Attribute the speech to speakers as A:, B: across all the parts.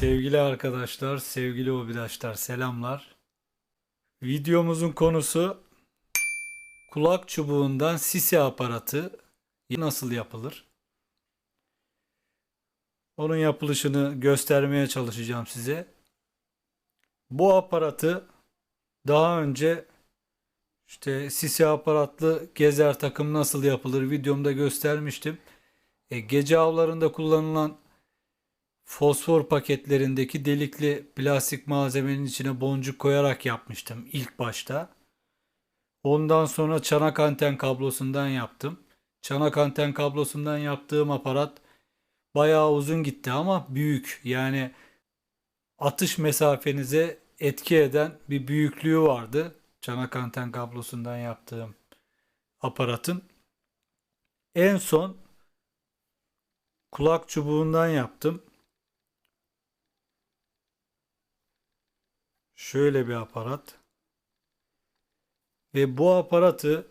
A: Sevgili arkadaşlar, sevgili hobidaşlar selamlar. Videomuzun konusu kulak çubuğundan sisi aparatı nasıl yapılır? Onun yapılışını göstermeye çalışacağım size. Bu aparatı daha önce işte sisi aparatlı gezer takım nasıl yapılır videomda göstermiştim. E, gece avlarında kullanılan fosfor paketlerindeki delikli plastik malzemenin içine boncuk koyarak yapmıştım ilk başta. Ondan sonra çanak anten kablosundan yaptım. Çanak anten kablosundan yaptığım aparat bayağı uzun gitti ama büyük. Yani atış mesafenize etki eden bir büyüklüğü vardı. Çanak anten kablosundan yaptığım aparatın. En son kulak çubuğundan yaptım. Şöyle bir aparat. Ve bu aparatı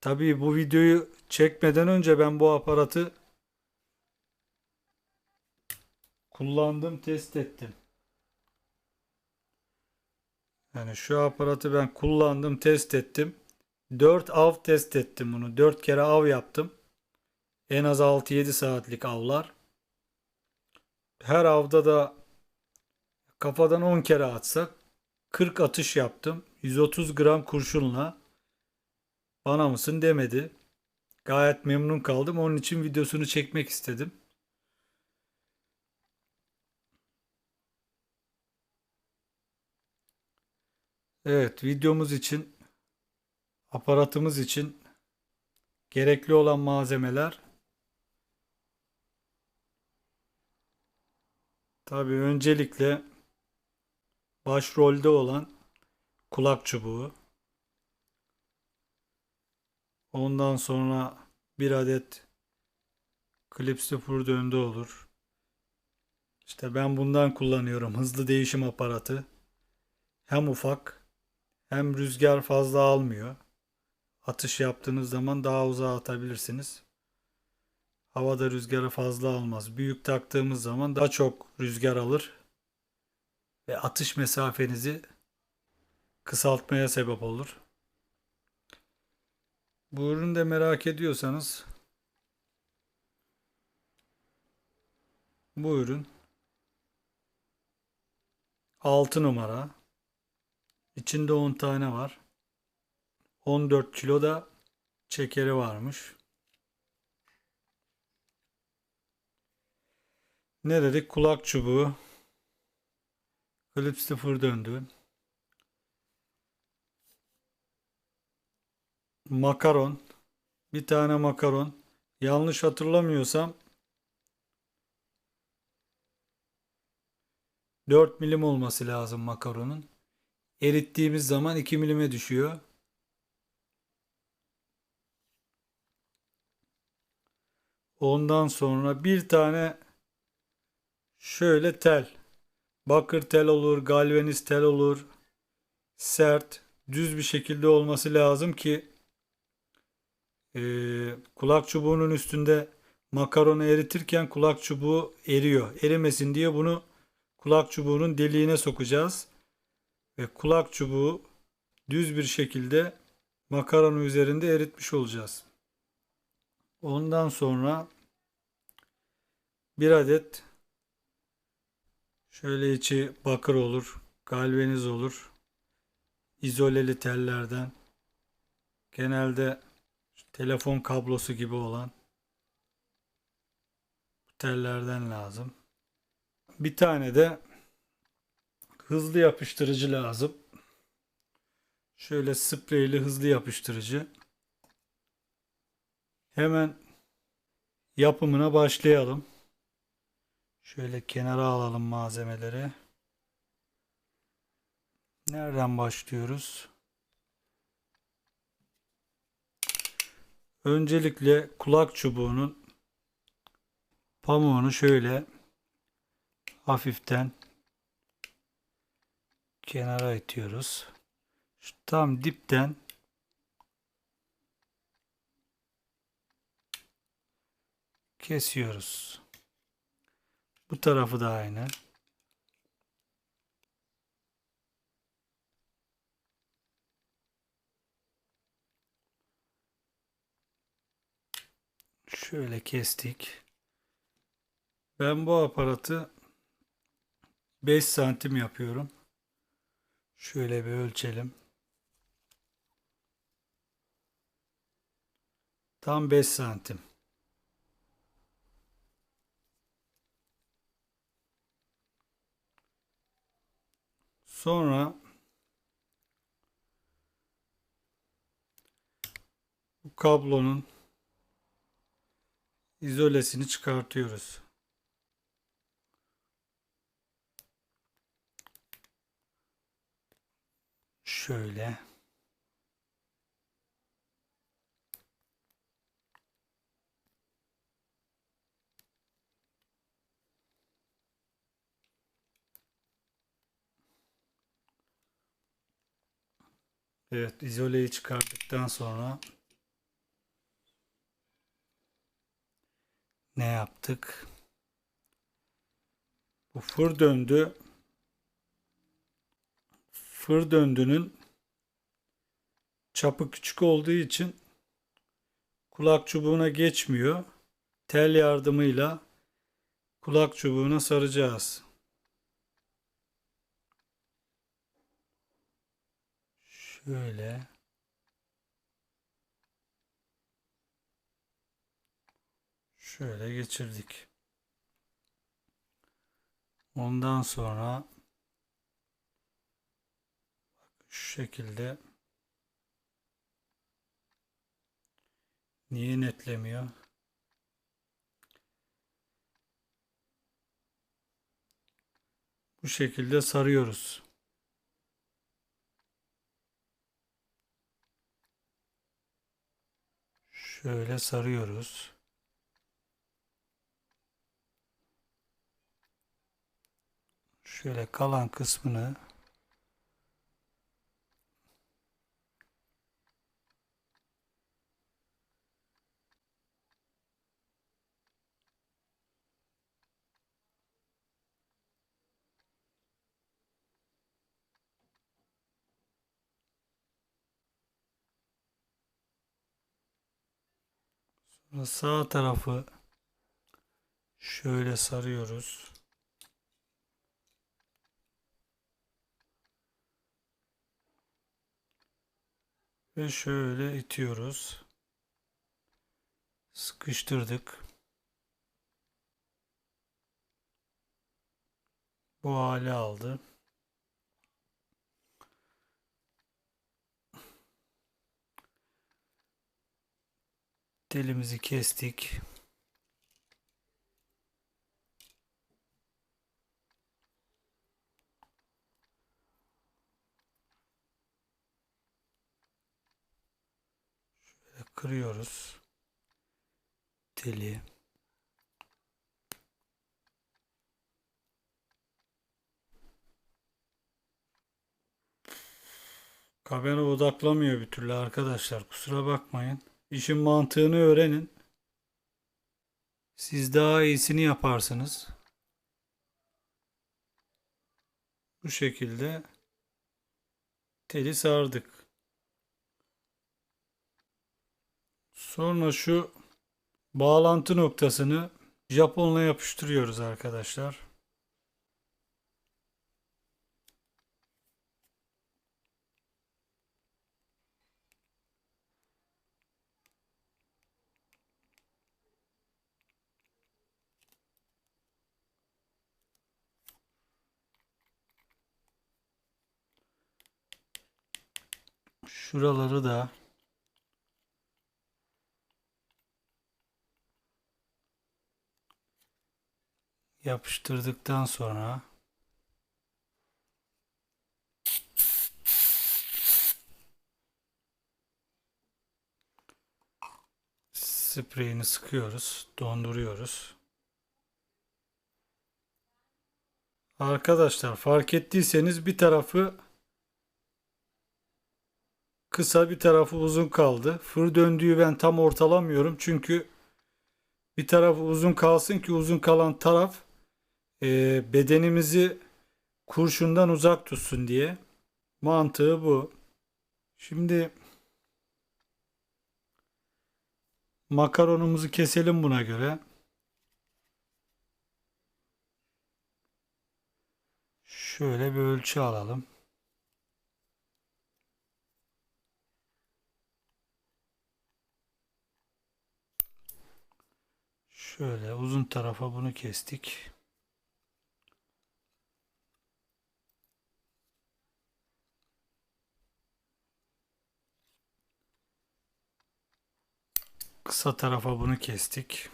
A: tabii bu videoyu çekmeden önce ben bu aparatı kullandım, test ettim. Yani şu aparatı ben kullandım, test ettim. 4 av test ettim bunu. 4 kere av yaptım. En az 6-7 saatlik avlar. Her avda da kafadan 10 kere atsak 40 atış yaptım. 130 gram kurşunla. Bana mısın demedi. Gayet memnun kaldım. Onun için videosunu çekmek istedim. Evet, videomuz için aparatımız için gerekli olan malzemeler Tabii öncelikle başrolde olan kulak çubuğu. Ondan sonra bir adet klip sıfır döndü olur. İşte ben bundan kullanıyorum. Hızlı değişim aparatı. Hem ufak hem rüzgar fazla almıyor. Atış yaptığınız zaman daha uzağa atabilirsiniz. Havada rüzgarı fazla almaz. Büyük taktığımız zaman daha çok rüzgar alır ve atış mesafenizi kısaltmaya sebep olur. Bu ürünü de merak ediyorsanız bu ürün 6 numara içinde 10 tane var. 14 kilo da çekeri varmış. Ne dedik? Kulak çubuğu. Klip sıfır döndü. Makaron. Bir tane makaron. Yanlış hatırlamıyorsam 4 milim olması lazım makaronun. Erittiğimiz zaman 2 milime düşüyor. Ondan sonra bir tane şöyle tel. Bakır tel olur, galvaniz tel olur. Sert, düz bir şekilde olması lazım ki e, kulak çubuğunun üstünde makaronu eritirken kulak çubuğu eriyor. Erimesin diye bunu kulak çubuğunun deliğine sokacağız. Ve kulak çubuğu düz bir şekilde makaronu üzerinde eritmiş olacağız. Ondan sonra bir adet Şöyle içi bakır olur, galvaniz olur. İzoleli tellerden. Genelde telefon kablosu gibi olan tellerden lazım. Bir tane de hızlı yapıştırıcı lazım. Şöyle spreyli hızlı yapıştırıcı. Hemen yapımına başlayalım. Şöyle kenara alalım malzemeleri. Nereden başlıyoruz? Öncelikle kulak çubuğunun pamuğunu şöyle hafiften kenara itiyoruz. Şu tam dipten kesiyoruz. Bu tarafı da aynı. Şöyle kestik. Ben bu aparatı 5 santim yapıyorum. Şöyle bir ölçelim. Tam 5 santim. Sonra bu kablonun izolesini çıkartıyoruz. Şöyle. Evet, izoleyi çıkarttıktan sonra ne yaptık? Bu fır döndü. Fır döndünün çapı küçük olduğu için kulak çubuğuna geçmiyor. Tel yardımıyla kulak çubuğuna saracağız. Şöyle. Şöyle geçirdik. Ondan sonra şu şekilde niye netlemiyor? Bu şekilde sarıyoruz. Şöyle sarıyoruz. Şöyle kalan kısmını sağ tarafı şöyle sarıyoruz. Ve şöyle itiyoruz. Sıkıştırdık. Bu hale aldı. Telimizi kestik. Şöyle kırıyoruz. Teli. Kamera odaklamıyor bir türlü arkadaşlar. Kusura bakmayın. İşin mantığını öğrenin. Siz daha iyisini yaparsınız. Bu şekilde teli sardık. Sonra şu bağlantı noktasını Japonla yapıştırıyoruz arkadaşlar. Şuraları da yapıştırdıktan sonra spreyini sıkıyoruz, donduruyoruz. Arkadaşlar fark ettiyseniz bir tarafı kısa bir tarafı uzun kaldı. Fır döndüğü ben tam ortalamıyorum çünkü bir tarafı uzun kalsın ki uzun kalan taraf e, bedenimizi kurşundan uzak tutsun diye. Mantığı bu. Şimdi makaronumuzu keselim buna göre. Şöyle bir ölçü alalım. Şöyle uzun tarafa bunu kestik. Kısa tarafa bunu kestik.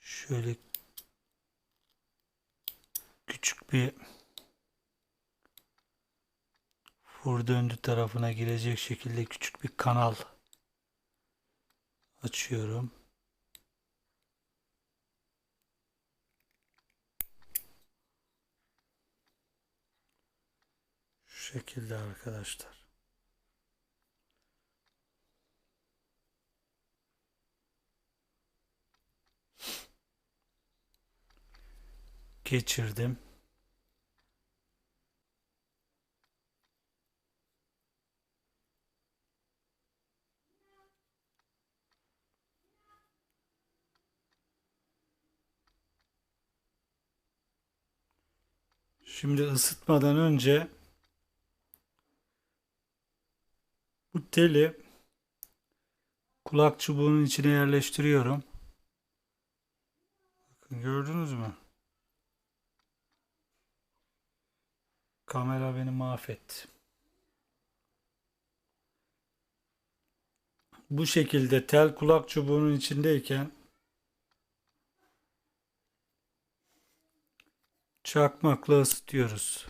A: Şöyle küçük bir fur döndü tarafına girecek şekilde küçük bir kanal açıyorum. Şu şekilde arkadaşlar. Geçirdim. Şimdi ısıtmadan önce bu teli kulak çubuğunun içine yerleştiriyorum. Bakın gördünüz mü? Kamera beni mahvetti. Bu şekilde tel kulak çubuğunun içindeyken çakmakla ısıtıyoruz.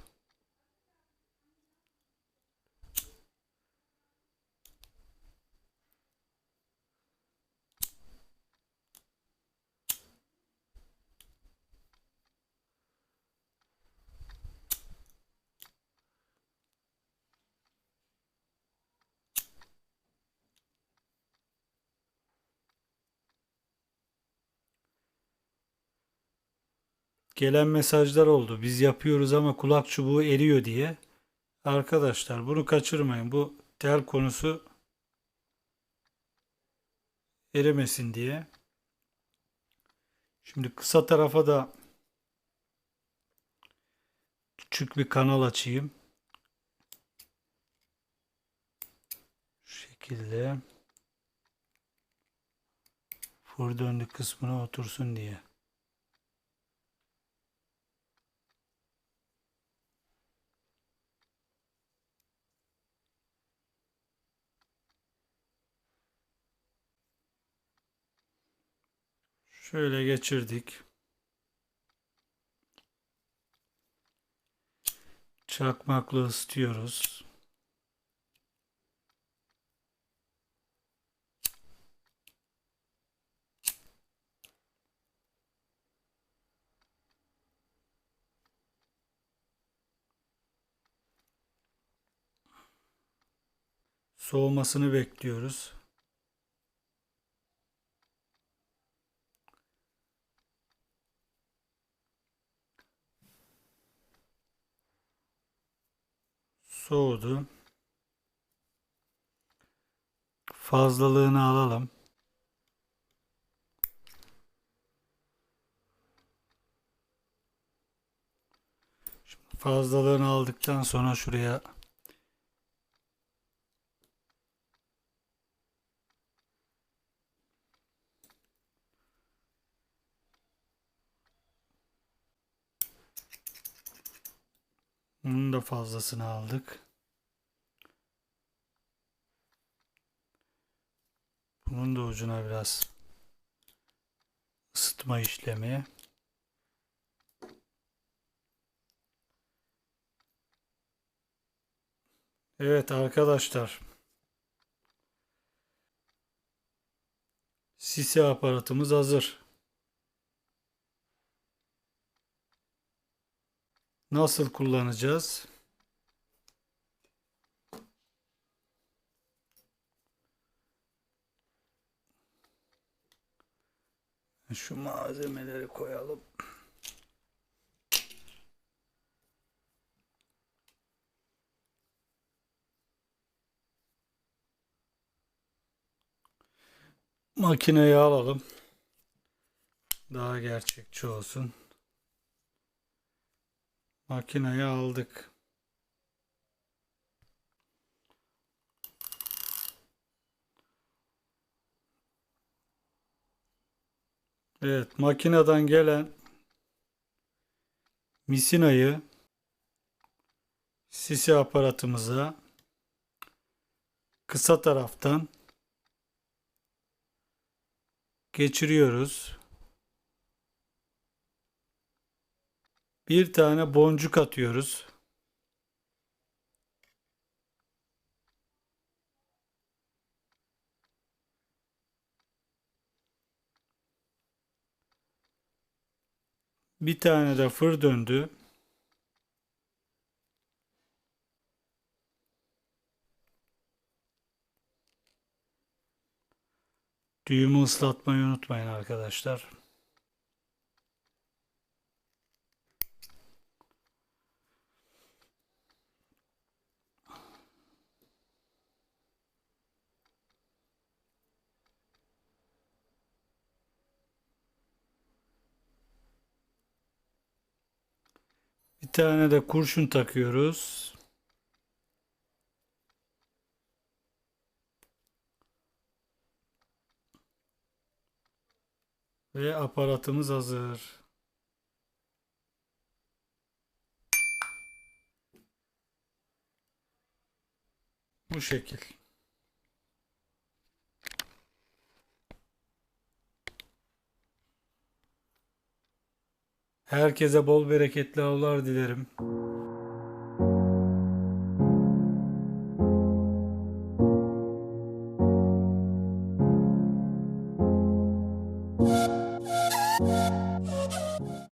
A: Gelen mesajlar oldu. Biz yapıyoruz ama kulak çubuğu eriyor diye. Arkadaşlar bunu kaçırmayın. Bu tel konusu erimesin diye. Şimdi kısa tarafa da küçük bir kanal açayım. Şu şekilde fır döndü kısmına otursun diye. Şöyle geçirdik. Çakmakla ısıtıyoruz. Soğumasını bekliyoruz. Soğudu. Fazlalığını alalım. Şimdi fazlalığını aldıktan sonra şuraya Bunun da fazlasını aldık. Bunun da ucuna biraz ısıtma işlemi. Evet arkadaşlar. Sisi aparatımız hazır. Nasıl kullanacağız? Şu malzemeleri koyalım. Makineyi alalım. Daha gerçekçi olsun. Makineyi aldık. Evet, makineden gelen misinayı sisi aparatımıza kısa taraftan geçiriyoruz. Bir tane boncuk atıyoruz. Bir tane de fır döndü. Düğümü ıslatmayı unutmayın arkadaşlar. Tane de kurşun takıyoruz. Ve aparatımız hazır. Bu şekil. Herkese bol bereketli avlar dilerim.